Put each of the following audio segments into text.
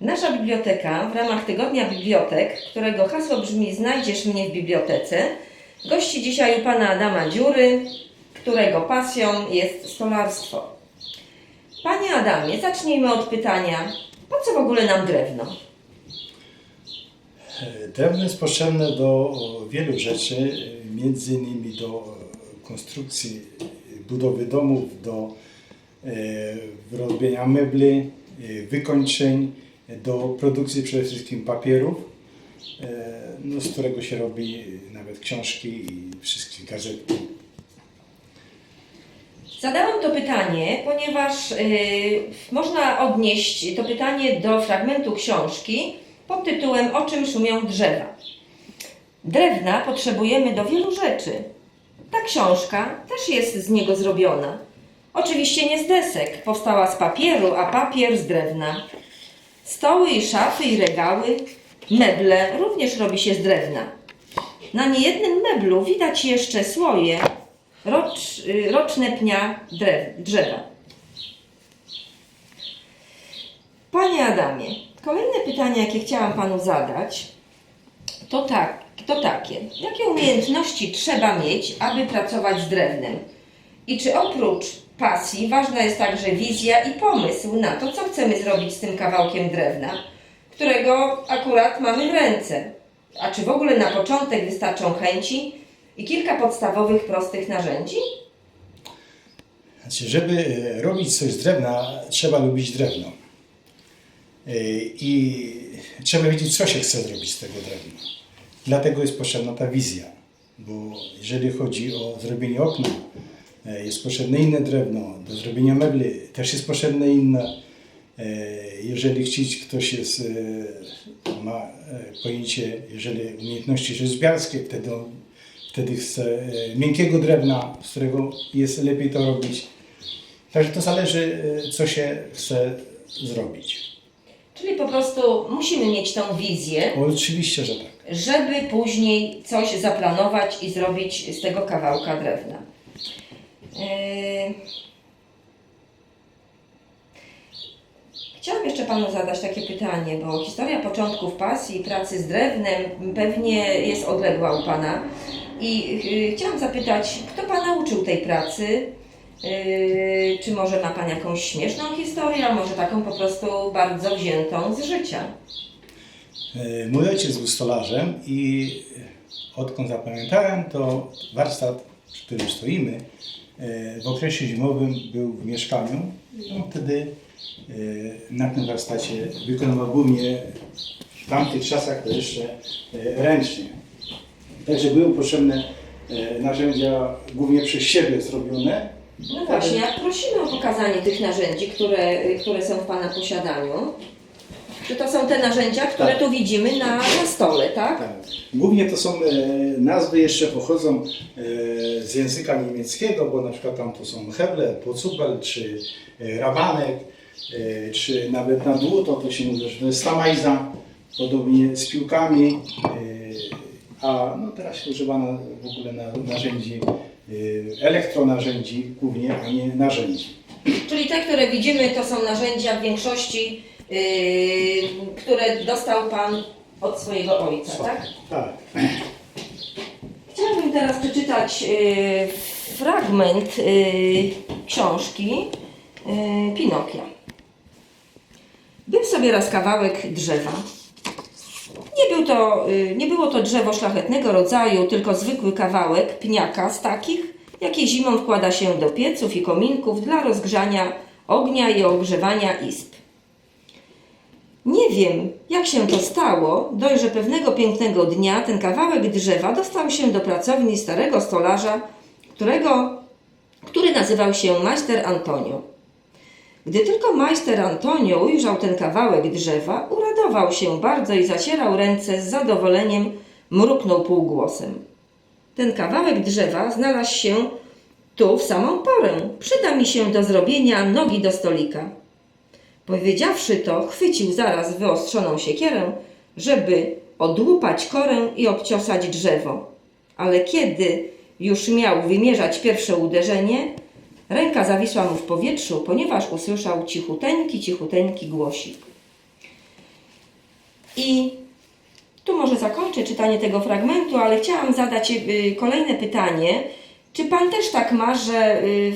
Nasza biblioteka w ramach Tygodnia Bibliotek, którego hasło brzmi Znajdziesz mnie w bibliotece, gości dzisiaj u pana Adama Dziury, którego pasją jest stolarstwo. Panie Adamie, zacznijmy od pytania, po co w ogóle nam drewno? Drewno jest potrzebne do wielu rzeczy, między innymi do konstrukcji budowy domów, do rozbienia mebli, e, wykończeń, do produkcji przede wszystkim papierów, e, no, z którego się robi nawet książki i wszystkie gazetki. Zadałam to pytanie, ponieważ y, można odnieść to pytanie do fragmentu książki pod tytułem O czym szumią drzewa. Drewna potrzebujemy do wielu rzeczy. Ta książka też jest z niego zrobiona. Oczywiście nie z desek, powstała z papieru, a papier z drewna. Stoły i szafy i regały, meble również robi się z drewna. Na niejednym meblu widać jeszcze słoje, rocz, y, roczne pnia drew, drzewa. Panie Adamie, kolejne pytanie, jakie chciałam Panu zadać, to, tak, to takie. Jakie umiejętności trzeba mieć, aby pracować z drewnem? I czy oprócz pasji ważna jest także wizja i pomysł na to, co chcemy zrobić z tym kawałkiem drewna, którego akurat mamy w ręce? A czy w ogóle na początek wystarczą chęci i kilka podstawowych, prostych narzędzi? Znaczy, żeby e, robić coś z drewna, trzeba lubić drewno. E, I trzeba wiedzieć, co się chce zrobić z tego drewna. Dlatego jest potrzebna ta wizja. Bo jeżeli chodzi o zrobienie okna, jest potrzebne inne drewno. Do zrobienia mebli też jest potrzebne inne. E, Jeżeli chcieć, ktoś jest, e, ma e, pojęcie, jeżeli umiejętności rzeźbiarskie, wtedy, wtedy chce e, miękkiego drewna, z którego jest lepiej to robić. Także to zależy, e, co się chce zrobić. Czyli po prostu musimy mieć tą wizję, oczywiście, że tak. żeby później coś zaplanować i zrobić z tego kawałka drewna. Yy... Chciałam jeszcze Panu zadać takie pytanie, bo historia początków pasji i pracy z drewnem pewnie jest odległa u Pana. I yy, chciałam zapytać, kto Pana uczył tej pracy? Yy, czy może ma Pan jakąś śmieszną historię, a może taką po prostu bardzo wziętą z życia? Mój ojciec był stolarzem i odkąd zapamiętałem, to warsztat, przy którym stoimy, w okresie zimowym był w mieszkaniu. On wtedy e, na tym warsztacie wykonywał głównie w tamtych czasach to jeszcze e, ręcznie. Także były potrzebne e, narzędzia głównie przez siebie zrobione. No właśnie, jak prosimy o pokazanie tych narzędzi, które, które są w Pana posiadaniu, czy to są te narzędzia, które Tak. tu widzimy na, na stole, tak? Tak. Głównie to są e, nazwy jeszcze pochodzą e, z języka niemieckiego, bo na przykład tam to są heble, pocupel, czy e, rabanek, czy nawet na dłuto to się mówi, że to jest stamajza, podobnie z piłkami, a no teraz się używa na, w ogóle na, narzędzi, elektronarzędzi głównie, a nie narzędzi. Czyli te, które widzimy, to są narzędzia w większości, yy, które dostał Pan od swojego ojca, tak? Tak. Chciałabym teraz przeczytać yy, fragment yy, książki yy, Pinokia. Był sobie raz kawałek drzewa. Nie, był to, yy, nie było to drzewo szlachetnego rodzaju, tylko zwykły kawałek pniaka z takich, jakie zimą wkłada się do pieców i kominków dla rozgrzania ognia i ogrzewania izb. Nie wiem, jak się to stało, dość, że pewnego pięknego dnia ten kawałek drzewa dostał się do pracowni starego stolarza, którego, który nazywał się majster Antonio. Gdy tylko majster Antonio ujrzał ten kawałek drzewa, uradował się bardzo i zacierał ręce z zadowoleniem, mruknął półgłosem. Ten kawałek drzewa znalazł się tu w samą porę. Przyda mi się do zrobienia nogi do stolika. Powiedziawszy to, chwycił zaraz wyostrzoną siekierę, żeby odłupać korę i obciosać drzewo. Ale kiedy już miał wymierzać pierwsze uderzenie, Ręka zawisła mu w powietrzu, ponieważ usłyszał cichuteńki, cichuteńki głosik. I tu może zakończę czytanie tego fragmentu, ale chciałam zadać y, kolejne pytanie. Czy Pan też tak ma, że y,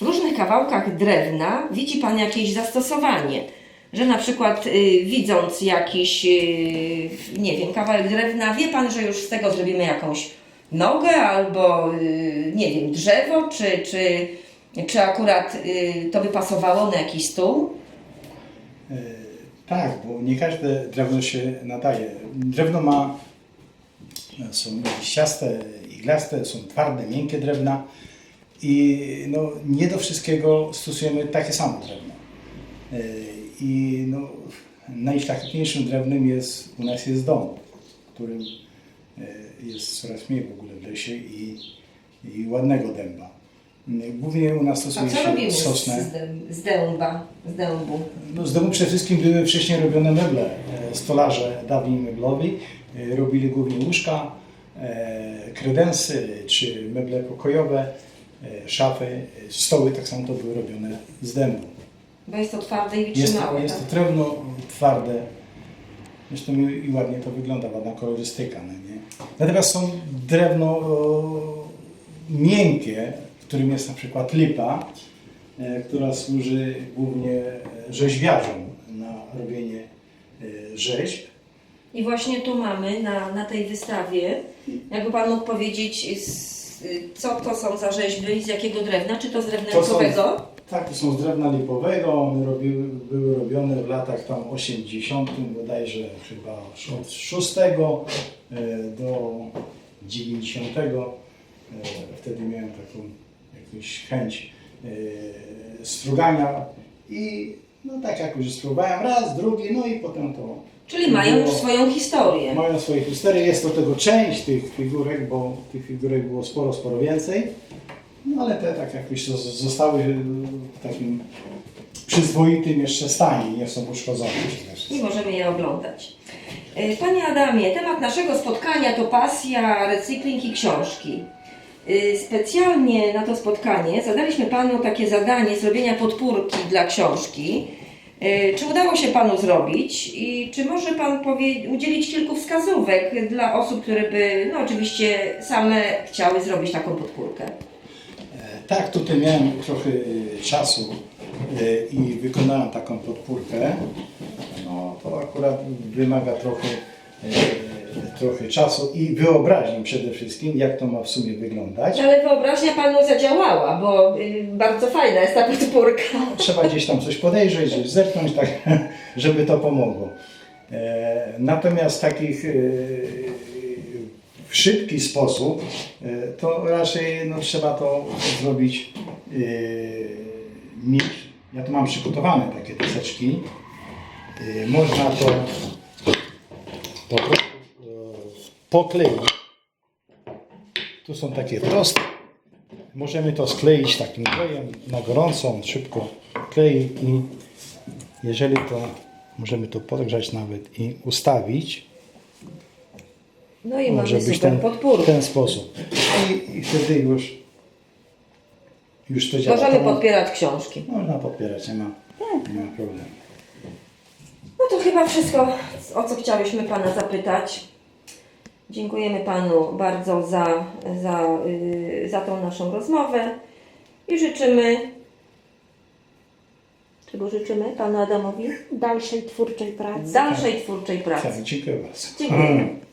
w różnych kawałkach drewna widzi Pan jakieś zastosowanie? Że na przykład y, widząc jakiś, y, nie wiem, kawałek drewna, wie Pan, że już z tego zrobimy jakąś nogę albo, y, nie wiem, drzewo, czy, czy, czy akurat y, to by pasowało na jakiś stół? E, Tak, bo nie każde drewno się nadaje. Drewno ma, są liściaste, iglaste, są twarde, miękkie drewna i no, nie do wszystkiego stosujemy takie samo drewno. E, I no, najszlachetniejszym drewnem jest, u nas jest dom, którym e, jest coraz mniej w ogóle w lesie i, i ładnego dęba. E, Głównie u nas A stosuje co robimy się z, sosnę. z, dęb- z dęba, z dębu? No, z domu przede wszystkim były wcześniej robione meble. Stolarze dawni meblowi robili głównie łóżka, kredensy czy meble pokojowe, szafy, e, stoły tak samo to były robione z dębu. Bo jest to twarde i Jest wytrzymałe. jest tak? to drewno twarde, zresztą i, i ładnie to wygląda, ładna kolorystyka. No nie? Natomiast są drewno o, miękkie, którym jest na przykład lipa, e, która służy głównie e, rzeźbiarzom na robienie e, rzeźb. I właśnie tu mamy na, na tej wystawie, jakby Pan mógł powiedzieć, z, co to są za rzeźby i z jakiego drewna? Czy to z drewna lipowego? Tak, to są z drewna lipowego, one robiły, były robione w latach tam 80, bodajże chyba od 6 e, do 90. E, Wtedy miałem taką jakąś chęć e, strugania i no tak jakoś spróbowałem raz, drugi, no i potem to Czyli mają było- już swoją historię. mają swoje historie. Jest do tego część tych figurek, bo tych figurek było sporo, sporo więcej. No ale te tak jakoś zo- zostały w takim przyzwoitym jeszcze stanie, nie są uszkodzone. I możemy je oglądać. E, Panie Adamie, temat naszego spotkania to pasja, recykling i książki. E, Specjalnie na to spotkanie zadaliśmy Panu takie zadanie zrobienia podpórki dla książki. E, Czy udało się Panu zrobić i czy może Pan udzielić kilku wskazówek dla osób, które by, no oczywiście, same chciały zrobić taką podpórkę? E, Tak, tutaj miałem trochę czasu e, i wykonałem taką podpórkę. No to akurat wymaga trochę, e, trochę czasu i wyobraźni przede wszystkim, jak to ma w sumie wyglądać. Ale wyobraźnia Panu zadziałała, bo y, bardzo fajna jest ta podpórka. Trzeba gdzieś tam coś podejrzeć, coś zerknąć, tak, żeby to pomogło. E, Natomiast takich e, w szybki sposób, e, to raczej no, trzeba to zrobić e, mieć. Ja tu mam przygotowane takie deseczki. E, Można to pokleić. Tu są takie proste. Możemy to skleić takim klejem na gorąco, on szybko klei i jeżeli to możemy to podgrzać nawet i ustawić, No i może mamy być ten, w podpórkę. ten sposób. I, I wtedy już, już to działa. Możemy podpierać książki. Można podpierać, nie ma, nie ma problemu. No to chyba wszystko, o co chciałyśmy Pana zapytać. Dziękujemy Panu bardzo za, za, yy, za tą naszą rozmowę i życzymy. Czego życzymy Panu Adamowi? dalszej twórczej pracy. Dalszej twórczej pracy. Tak, dziękuję bardzo. Dziękuję.